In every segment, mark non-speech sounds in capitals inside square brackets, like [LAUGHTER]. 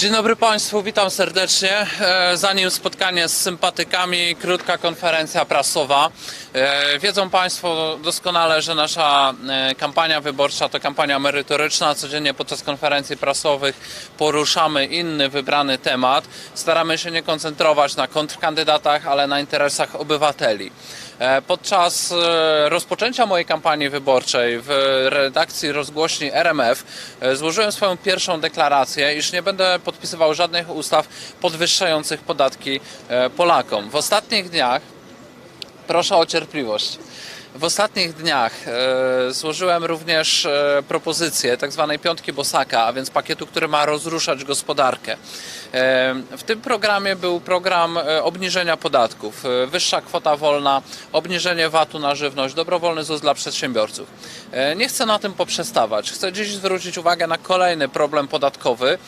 Dzień dobry Państwu, witam serdecznie. E, Zanim spotkanie z sympatykami, krótka konferencja prasowa. E, Wiedzą Państwo doskonale, że nasza e, kampania wyborcza to kampania merytoryczna. Codziennie podczas konferencji prasowych poruszamy inny wybrany temat. Staramy się nie koncentrować na kontrkandydatach, ale na interesach obywateli. E, Podczas e, rozpoczęcia mojej kampanii wyborczej w redakcji rozgłośni RMF e, złożyłem swoją pierwszą deklarację, iż nie będę podpisywał żadnych ustaw podwyższających podatki Polakom. W ostatnich dniach Proszę o cierpliwość. W ostatnich dniach złożyłem również propozycję tak zwanej piątki Bosaka, a więc pakietu, który ma rozruszać gospodarkę. E, w tym programie był program e, obniżenia podatków, e, wyższa kwota wolna, obniżenie VAT-u na żywność, dobrowolny ZUS dla przedsiębiorców. Nie chcę na tym poprzestawać. Chcę dziś zwrócić uwagę na kolejny problem podatkowy,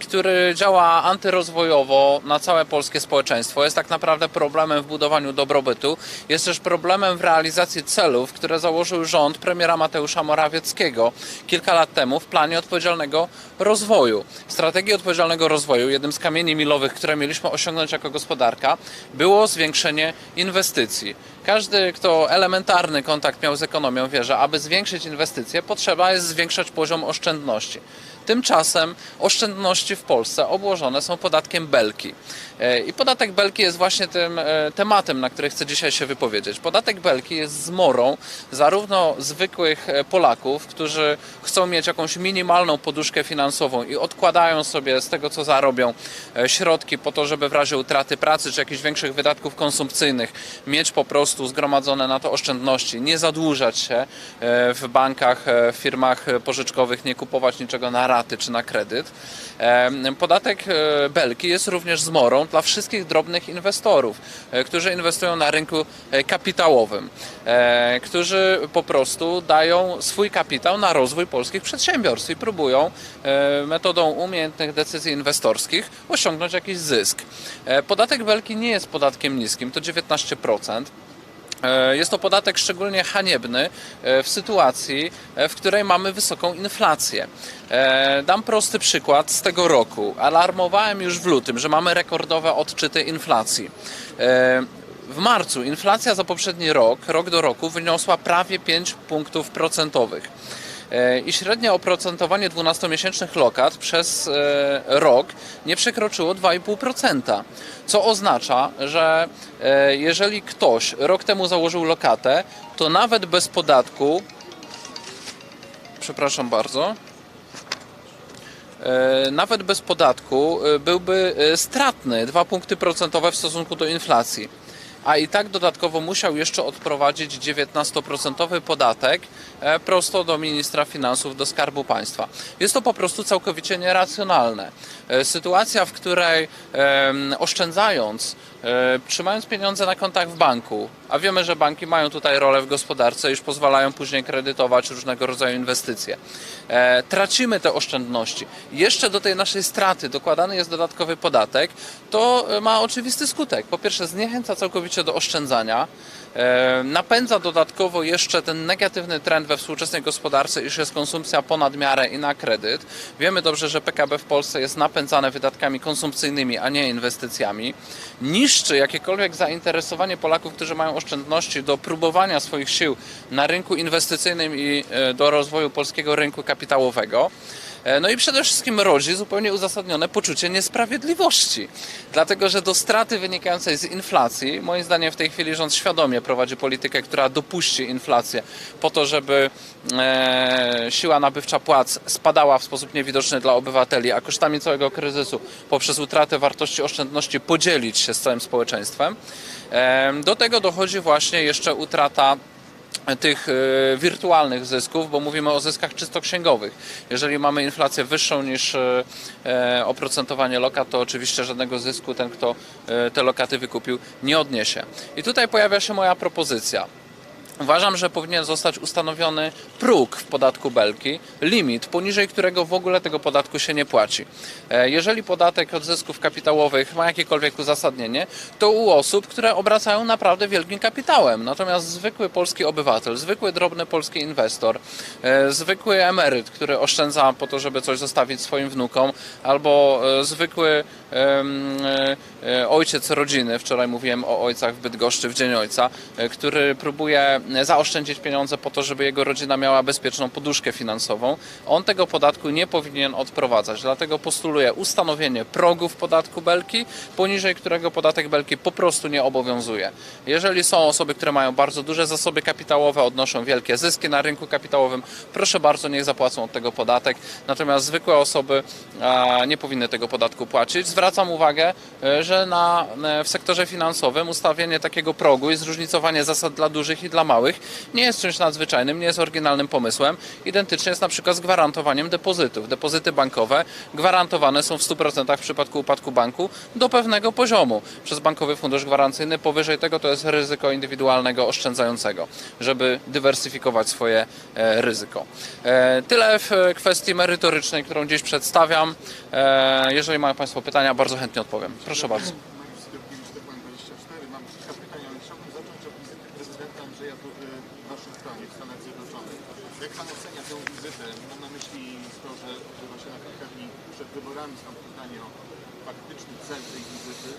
który działa antyrozwojowo na całe polskie społeczeństwo. Jest tak naprawdę problemem w budowaniu dobrobytu. Jest też problemem w realizacji celów, które założył rząd premiera Mateusza Morawieckiego kilka lat temu w planie odpowiedzialnego rozwoju. Strategii odpowiedzialnego rozwoju jednym z kamieni milowych, które mieliśmy osiągnąć jako gospodarka, było zwiększenie inwestycji. Każdy, kto elementarny kontakt miał z ekonomią, wie, że aby zwiększyć inwestycje, potrzeba jest zwiększać poziom oszczędności. Tymczasem oszczędności w Polsce obłożone są podatkiem Belki. E, I podatek Belki jest właśnie tym e, tematem, na który chcę dzisiaj się wypowiedzieć. Podatek Belki jest zmorą zarówno zwykłych e, Polaków, którzy chcą mieć jakąś minimalną poduszkę finansową i odkładają sobie z tego, co zarobią, środki po to, żeby w razie utraty pracy czy jakichś większych wydatków konsumpcyjnych mieć po prostu zgromadzone na to oszczędności, nie zadłużać się w bankach, w firmach pożyczkowych, nie kupować niczego na raty czy na kredyt. Podatek e, Belki jest również zmorą dla wszystkich drobnych inwestorów, e, którzy inwestują na rynku e, kapitałowym, którzy po prostu dają swój kapitał na rozwój polskich przedsiębiorstw i próbują metodą umiejętnych decyzji inwestorskich osiągnąć jakiś zysk. Podatek Belki nie jest podatkiem niskim, to 19%. E, Jest to podatek szczególnie haniebny e, w sytuacji, e, w której mamy wysoką inflację. Dam prosty przykład z tego roku. Alarmowałem już w lutym, że mamy rekordowe odczyty inflacji. W marcu inflacja za poprzedni rok, rok do roku, wyniosła prawie 5 punktów procentowych. E, I średnie oprocentowanie 12-miesięcznych lokat przez e, rok nie przekroczyło 2,5%. Co oznacza, że e, jeżeli ktoś rok temu założył lokatę, to nawet bez podatku, przepraszam bardzo, nawet bez podatku byłby stratny 2 punkty procentowe w stosunku do inflacji. A i tak dodatkowo musiał jeszcze odprowadzić 19% podatek e, prosto do ministra finansów, do Skarbu Państwa. Jest to po prostu całkowicie nieracjonalne. E, Sytuacja, w której oszczędzając, e, trzymając pieniądze na kontach w banku, a wiemy, że banki mają tutaj rolę w gospodarce, już pozwalają później kredytować różnego rodzaju inwestycje. E, tracimy te oszczędności. Jeszcze do tej naszej straty dokładany jest dodatkowy podatek, to e, ma oczywisty skutek. Po pierwsze, zniechęca całkowicie do oszczędzania, napędza dodatkowo jeszcze ten negatywny trend we współczesnej gospodarce, iż jest konsumpcja ponad miarę i na kredyt. Wiemy dobrze, że PKB w Polsce jest napędzane wydatkami konsumpcyjnymi, a nie inwestycjami. Niszczy jakiekolwiek zainteresowanie Polaków, którzy mają oszczędności do próbowania swoich sił na rynku inwestycyjnym i e, do rozwoju polskiego rynku kapitałowego. E, No i przede wszystkim rodzi zupełnie uzasadnione poczucie niesprawiedliwości. Dlatego, że do straty wynikającej z inflacji, moim zdaniem w tej chwili rząd świadomie prowadzi politykę, która dopuści inflację po to, żeby e, siła nabywcza płac spadała w sposób niewidoczny dla obywateli, a kosztami całego kryzysu poprzez utratę wartości oszczędności podzielić się z całym społeczeństwem. E, do tego dochodzi właśnie jeszcze utrata tych e, wirtualnych zysków, bo mówimy o zyskach czysto księgowych. Jeżeli mamy inflację wyższą niż e, e, oprocentowanie lokat, to oczywiście żadnego zysku ten, kto te lokaty wykupił, nie odniesie. I tutaj pojawia się moja propozycja. Uważam, że powinien zostać ustanowiony próg w podatku Belki, limit, poniżej którego w ogóle tego podatku się nie płaci. E, Jeżeli podatek od zysków kapitałowych ma jakiekolwiek uzasadnienie, to u osób, które obracają naprawdę wielkim kapitałem. Natomiast zwykły polski obywatel, zwykły drobny polski inwestor, e, zwykły emeryt, który oszczędza po to, żeby coś zostawić swoim wnukom, albo e, zwykły ojciec rodziny, wczoraj mówiłem o ojcach w Bydgoszczy w Dzień Ojca, e, który próbuje e, zaoszczędzić pieniądze po to, żeby jego rodzina miała bezpieczną poduszkę finansową, on tego podatku nie powinien odprowadzać. Dlatego postuluję ustanowienie progu w podatku Belki, poniżej którego podatek Belki po prostu nie obowiązuje. Jeżeli są osoby, które mają bardzo duże zasoby kapitałowe, odnoszą wielkie zyski na rynku kapitałowym, proszę bardzo, niech zapłacą od tego podatek. Natomiast zwykłe osoby nie powinny tego podatku płacić. Zwracam uwagę, e, że na, e, w sektorze finansowym ustawienie takiego progu i zróżnicowanie zasad dla dużych i dla małych nie jest czymś nadzwyczajnym, nie jest oryginalnym pomysłem. Identycznie jest na przykład z gwarantowaniem depozytów. Depozyty bankowe gwarantowane są w 100% w przypadku upadku banku do pewnego poziomu przez Bankowy Fundusz Gwarancyjny. Powyżej tego to jest ryzyko indywidualnego oszczędzającego, żeby dywersyfikować swoje e, ryzyko. Tyle w kwestii merytorycznej, którą dziś przedstawiam. Jeżeli mają Państwo pytania, bardzo chętnie odpowiem. Proszę bardzo. Mariusz Skorkiewicz, TVN24. Mam kilka pytań, ale chciałbym zacząć od wizyty prezydenta Andrzeja Dudy w Waszyngtonie, w Stanach Zjednoczonych. Jak Pan ocenia tę wizytę? Mam na myśli to, że odbywa się na kilka dni przed wyborami, stąd pytanie o faktyczny cel tej wizyty.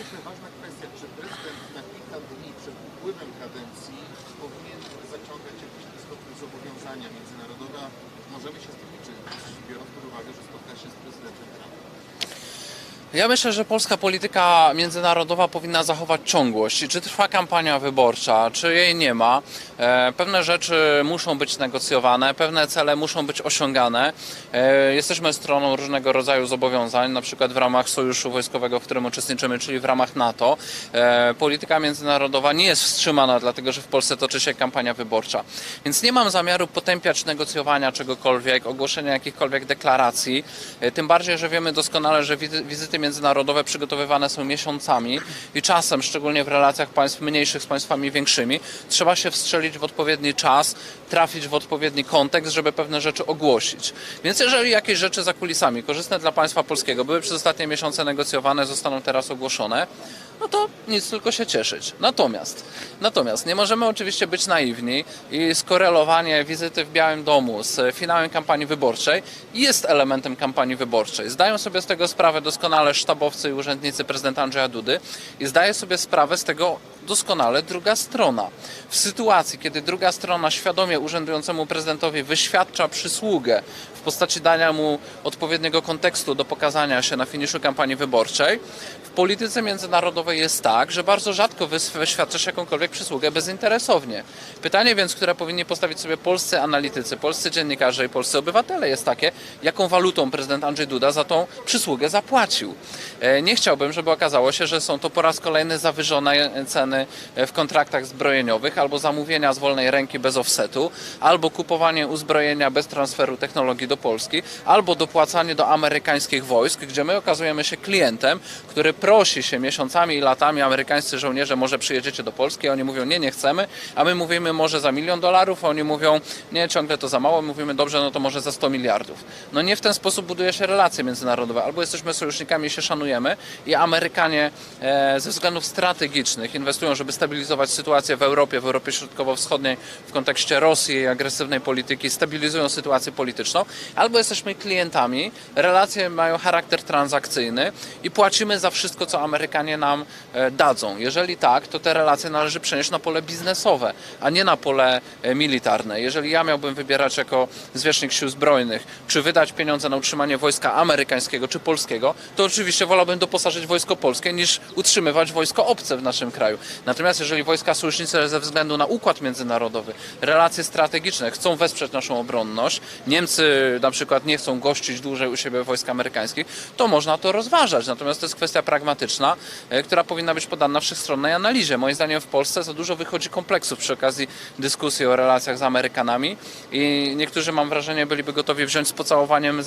Jeszcze ważna kwestia, czy prezydent na kilka dni przed upływem kadencji powinien zaciągać jakieś istotne zobowiązania międzynarodowe, możemy się z tym liczyć, biorąc pod uwagę, że spotka się z prezydentem Trumpem. Ja myślę, że polska polityka międzynarodowa powinna zachować ciągłość. Czy trwa kampania wyborcza, czy jej nie ma, e, pewne rzeczy muszą być negocjowane, pewne cele muszą być osiągane. E, Jesteśmy stroną różnego rodzaju zobowiązań, na przykład w ramach sojuszu wojskowego, w którym uczestniczymy, czyli w ramach NATO. E, Polityka międzynarodowa nie jest wstrzymana, dlatego że w Polsce toczy się kampania wyborcza. Więc nie mam zamiaru potępiać negocjowania czegokolwiek, ogłoszenia jakichkolwiek deklaracji. Tym bardziej, że wiemy doskonale, że wizy- wizyty międzynarodowe przygotowywane są miesiącami i czasem, szczególnie w relacjach państw mniejszych z państwami większymi, trzeba się wstrzelić w odpowiedni czas, trafić w odpowiedni kontekst, żeby pewne rzeczy ogłosić. Więc jeżeli jakieś rzeczy za kulisami, korzystne dla państwa polskiego, były przez ostatnie miesiące negocjowane, zostaną teraz ogłoszone, no to nic tylko się cieszyć. Natomiast, natomiast nie możemy oczywiście być naiwni i skorelowanie wizyty w Białym Domu z finałem kampanii wyborczej jest elementem kampanii wyborczej. Zdają sobie z tego sprawę doskonale sztabowcy i urzędnicy prezydenta Andrzeja Dudy i zdaje sobie sprawę z tego doskonale druga strona. W sytuacji, kiedy druga strona świadomie urzędującemu prezydentowi wyświadcza przysługę w postaci dania mu odpowiedniego kontekstu do pokazania się na finiszu kampanii wyborczej, w polityce międzynarodowej jest tak, że bardzo rzadko wys- wyświadcza się jakąkolwiek przysługę bezinteresownie. Pytanie więc, które powinni postawić sobie polscy analitycy, polscy dziennikarze i polscy obywatele jest takie, jaką walutą prezydent Andrzej Duda za tą przysługę zapłacił. E, Nie chciałbym, żeby okazało się, że są to po raz kolejny zawyżone ceny w kontraktach zbrojeniowych, albo zamówienia z wolnej ręki bez offsetu, albo kupowanie uzbrojenia bez transferu technologii do Polski, albo dopłacanie do amerykańskich wojsk, gdzie my okazujemy się klientem, który prosi się miesiącami i latami amerykańscy żołnierze, może przyjedziecie do Polski, a oni mówią nie, nie chcemy, a my mówimy może za milion dolarów, a oni mówią nie, ciągle to za mało, mówimy dobrze, no to może za 100 miliardów. No nie w ten sposób buduje się relacje międzynarodowe, albo jesteśmy sojusznikami i się szanujemy i Amerykanie e, ze względów strategicznych inwestują, żeby stabilizować sytuację w Europie, w Europie Środkowo-Wschodniej w kontekście Rosji i agresywnej polityki, stabilizują sytuację polityczną, albo jesteśmy klientami, relacje mają charakter transakcyjny i płacimy za wszystko, co Amerykanie nam e, dadzą. Jeżeli tak, to te relacje należy przenieść na pole biznesowe, a nie na pole e, militarne. Jeżeli ja miałbym wybierać jako zwierzchnik sił zbrojnych, czy wydać pieniądze na utrzymanie wojska amerykańskiego czy polskiego, to oczywiście wolałbym doposażyć wojsko polskie niż utrzymywać wojsko obce w naszym kraju. Natomiast jeżeli wojska sojusznicze ze względu na układ międzynarodowy, relacje strategiczne chcą wesprzeć naszą obronność, Niemcy na przykład nie chcą gościć dłużej u siebie wojsk amerykańskich, to można to rozważać. Natomiast to jest kwestia pragmatyczna, e, która powinna być podana wszechstronnej analizie. Moim zdaniem w Polsce za dużo wychodzi kompleksów przy okazji dyskusji o relacjach z Amerykanami i niektórzy mam wrażenie byliby gotowi wziąć z pocałowaniem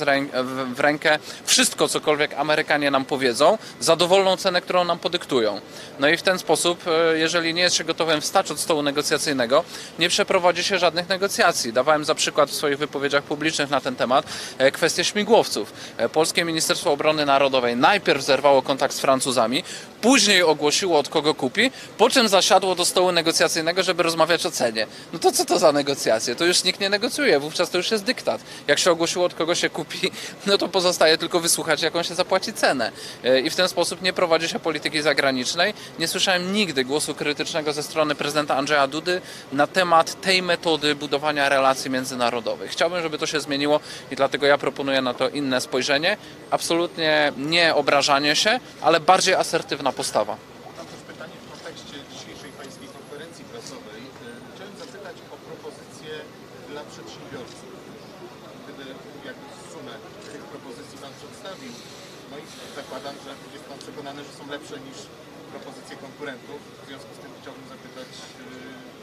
w rękę wszystko, cokolwiek Amerykanie nam powiedzą, za dowolną cenę, którą nam podyktują. No i w ten sposób e, jeżeli nie jest się gotowym wstać od stołu negocjacyjnego, nie przeprowadzi się żadnych negocjacji. Dawałem za przykład w swoich wypowiedziach publicznych na ten temat e, kwestię śmigłowców. E, Polskie Ministerstwo Obrony Narodowej najpierw zerwało kontakt z Francuzami, później ogłosiło od kogo kupi, po czym zasiadło do stołu negocjacyjnego, żeby rozmawiać o cenie. No to co to za negocjacje? To już nikt nie negocjuje, wówczas to już jest dyktat. Jak się ogłosiło od kogo się kupi, [LAUGHS] no to pozostaje tylko wysłuchać jaką się zapłaci cenę. E, I w ten sposób nie prowadzi się polityki zagranicznej. Nie słyszałem nigdy głosu krytycznego ze strony prezydenta Andrzeja Dudy na temat tej metody budowania relacji międzynarodowych. Chciałbym, żeby to się zmieniło i dlatego ja proponuję na to inne spojrzenie. Absolutnie nie obrażanie się, ale bardziej asertywna postawa. Dla przedsiębiorców. Gdyby jakby sumę tych propozycji Pan przedstawił, no i zakładam, że jest Pan przekonany, że są lepsze niż propozycje konkurentów. W związku z tym chciałbym zapytać y.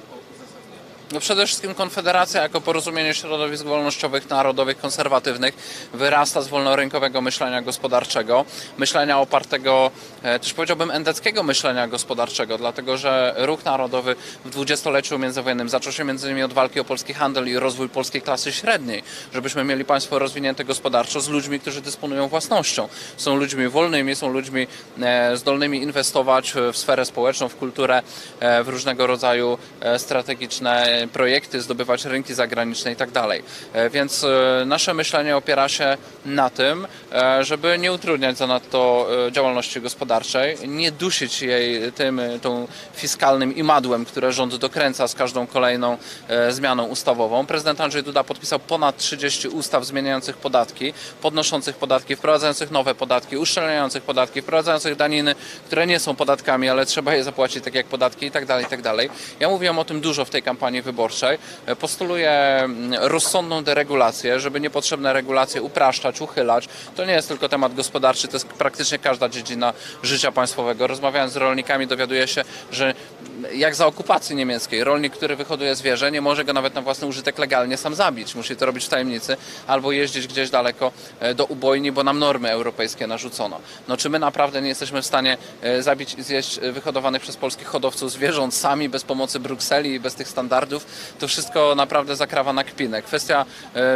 No przede wszystkim Konfederacja jako porozumienie środowisk wolnościowych, narodowych, konserwatywnych wyrasta z wolnorynkowego myślenia gospodarczego, myślenia opartego, e, też powiedziałbym endeckiego myślenia gospodarczego, dlatego że ruch narodowy w dwudziestoleciu międzywojennym zaczął się między innymi od walki o polski handel i rozwój polskiej klasy średniej, żebyśmy mieli państwo rozwinięte gospodarczo z ludźmi, którzy dysponują własnością. Są ludźmi wolnymi, są ludźmi e, zdolnymi inwestować w sferę społeczną, w kulturę, e, w różnego rodzaju strategiczne projekty, zdobywać rynki zagraniczne i tak dalej. E, Więc e, nasze myślenie opiera się na tym, e, żeby nie utrudniać zanadto działalności gospodarczej, nie dusić jej tym tą fiskalnym imadłem, które rząd dokręca z każdą kolejną zmianą ustawową. Prezydent Andrzej Duda podpisał ponad 30 ustaw zmieniających podatki, podnoszących podatki, wprowadzających nowe podatki, uszczelniających podatki, wprowadzających daniny, które nie są podatkami, ale trzeba je zapłacić tak jak podatki i tak dalej, i tak dalej. Ja mówiłem o tym dużo w tej kampanii wyborczej. E, Postuluję mm, rozsądną deregulację, żeby niepotrzebne regulacje upraszczać, uchylać. To nie jest tylko temat gospodarczy, to jest praktycznie każda dziedzina życia państwowego. Rozmawiając z rolnikami dowiaduję się, że jak za okupacji niemieckiej, rolnik, który wyhoduje zwierzę, nie może go nawet na własny użytek legalnie sam zabić. Musi to robić w tajemnicy albo jeździć gdzieś daleko e, do ubojni, bo nam normy europejskie narzucono. No czy my naprawdę nie jesteśmy w stanie e, zabić i zjeść e, wyhodowanych przez polskich hodowców zwierząt sami, bez pomocy Brukseli i bez tych standardów? To wszystko naprawdę zakrawa na kpinę. Kwestia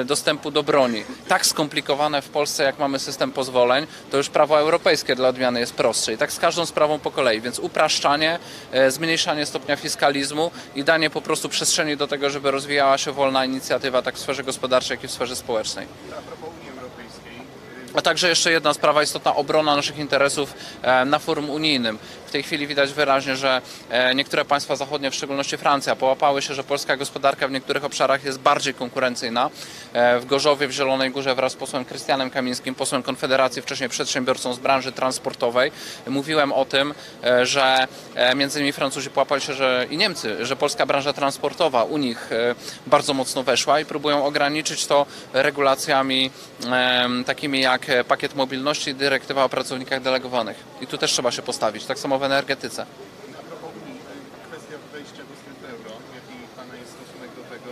dostępu do broni. Tak skomplikowane w Polsce, jak mamy system pozwoleń, to już prawo europejskie dla odmiany jest prostsze. I tak z każdą sprawą po kolei. Więc upraszczanie, e, zmniejszanie stopnia fiskalizmu i danie po prostu przestrzeni do tego, żeby rozwijała się wolna inicjatywa tak w sferze gospodarczej, jak i w sferze społecznej. A propos Unii Europejskiej, A także jeszcze jedna sprawa istotna, obrona naszych interesów e, na forum unijnym. W tej chwili widać wyraźnie, że e, niektóre państwa zachodnie, w szczególności Francja, połapały się, że polska gospodarka w niektórych obszarach jest bardziej konkurencyjna. E, W Gorzowie, w Zielonej Górze wraz z posłem Krystianem Kamińskim, posłem Konfederacji, wcześniej przedsiębiorcą z branży transportowej, mówiłem o tym, że między innymi Francuzi połapali się, że i Niemcy, że polska branża transportowa u nich bardzo mocno weszła i próbują ograniczyć to regulacjami takimi jak e, pakiet mobilności i dyrektywa o pracownikach delegowanych. I tu też trzeba się postawić, tak samo w energetyce. a propos kwestia wejścia do strefy euro, jaki Pana jest stosunek do tego?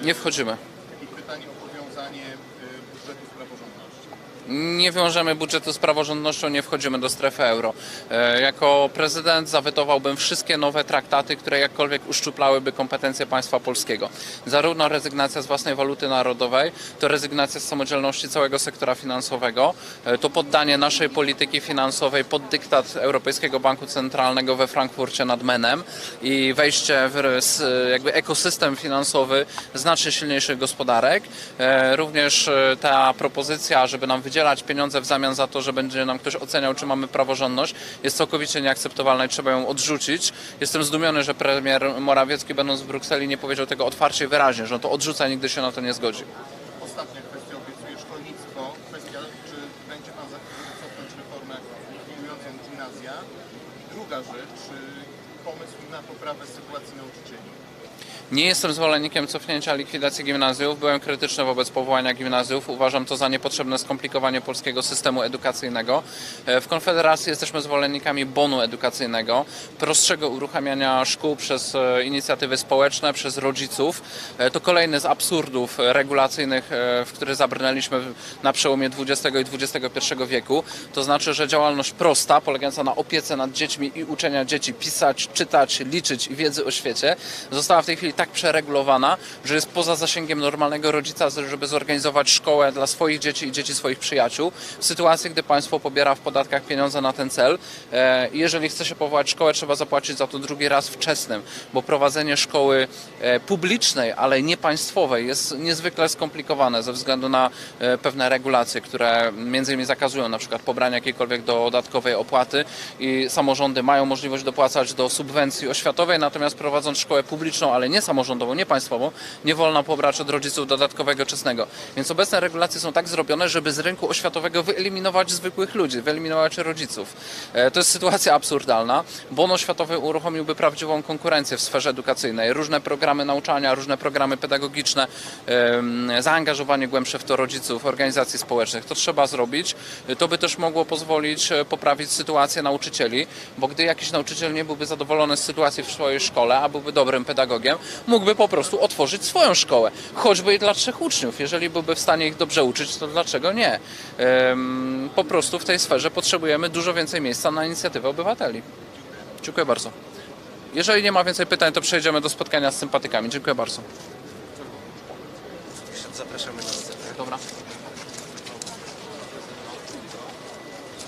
E, Nie wchodzimy. I pytanie o powiązanie y, budżetu z praworządnością. Nie wiążemy budżetu z praworządnością, nie wchodzimy do strefy euro. E, Jako prezydent zawetowałbym wszystkie nowe traktaty, które jakkolwiek uszczuplałyby kompetencje państwa polskiego. Zarówno rezygnacja z własnej waluty narodowej, to rezygnacja z samodzielności całego sektora finansowego, e, to poddanie naszej polityki finansowej pod dyktat Europejskiego Banku Centralnego we Frankfurcie nad Menem i wejście w jakby ekosystem finansowy znacznie silniejszych gospodarek. E, Również ta propozycja, żeby nam wydzielać pieniądze w zamian za to, że będzie nam ktoś oceniał, czy mamy praworządność, jest całkowicie nieakceptowalna i trzeba ją odrzucić. Jestem zdumiony, że premier Morawiecki, będąc w Brukseli, nie powiedział tego otwarcie i wyraźnie, że on to odrzuca i nigdy się na to nie zgodzi. Ostatnia kwestia, obiecuję szkolnictwo. Kwestia, czy będzie Pan za cofnąć reformę likwidującą gimnazja? Druga rzecz, pomysł na poprawę sytuacji nauczycieli? Nie jestem zwolennikiem cofnięcia likwidacji gimnazjów. Byłem krytyczny wobec powołania gimnazjów. Uważam to za niepotrzebne skomplikowanie polskiego systemu edukacyjnego. E, W Konfederacji jesteśmy zwolennikami bonu edukacyjnego, prostszego uruchamiania szkół przez e, inicjatywy społeczne, przez rodziców. E, To kolejny z absurdów regulacyjnych, w które zabrnęliśmy na przełomie XX i XXI wieku. To znaczy, że działalność prosta, polegająca na opiece nad dziećmi i uczenia dzieci pisać, czytać, liczyć i wiedzy o świecie, została w tej chwili tak przeregulowana, że jest poza zasięgiem normalnego rodzica, żeby zorganizować szkołę dla swoich dzieci i dzieci swoich przyjaciół. W sytuacji, gdy państwo pobiera w podatkach pieniądze na ten cel, e, jeżeli chce się powołać szkołę, trzeba zapłacić za to drugi raz wczesnym, bo prowadzenie szkoły e, publicznej, ale nie państwowej jest niezwykle skomplikowane ze względu na e, pewne regulacje, które między innymi zakazują na przykład pobrania jakiejkolwiek dodatkowej opłaty i samorządy mają możliwość dopłacać do subwencji oświatowej, natomiast prowadząc szkołę publiczną, ale nie nie państwową, nie wolno pobrać od rodziców dodatkowego czesnego. Więc obecne regulacje są tak zrobione, żeby z rynku oświatowego wyeliminować zwykłych ludzi, wyeliminować rodziców. E, To jest sytuacja absurdalna. Bon oświatowy uruchomiłby prawdziwą konkurencję w sferze edukacyjnej. Różne programy nauczania, różne programy pedagogiczne, zaangażowanie głębsze w to rodziców, organizacji społecznych. To trzeba zrobić. To by też mogło pozwolić e, poprawić sytuację nauczycieli, bo gdy jakiś nauczyciel nie byłby zadowolony z sytuacji w swojej szkole, a byłby dobrym pedagogiem, mógłby po prostu otworzyć swoją szkołę, choćby i dla trzech uczniów. Jeżeli byłby w stanie ich dobrze uczyć, to dlaczego nie? Po prostu w tej sferze potrzebujemy dużo więcej miejsca na inicjatywę obywateli. Dziękuję bardzo. Jeżeli nie ma więcej pytań, to przejdziemy do spotkania z sympatykami. Dziękuję bardzo. Zapraszamy na scenę. Dobra.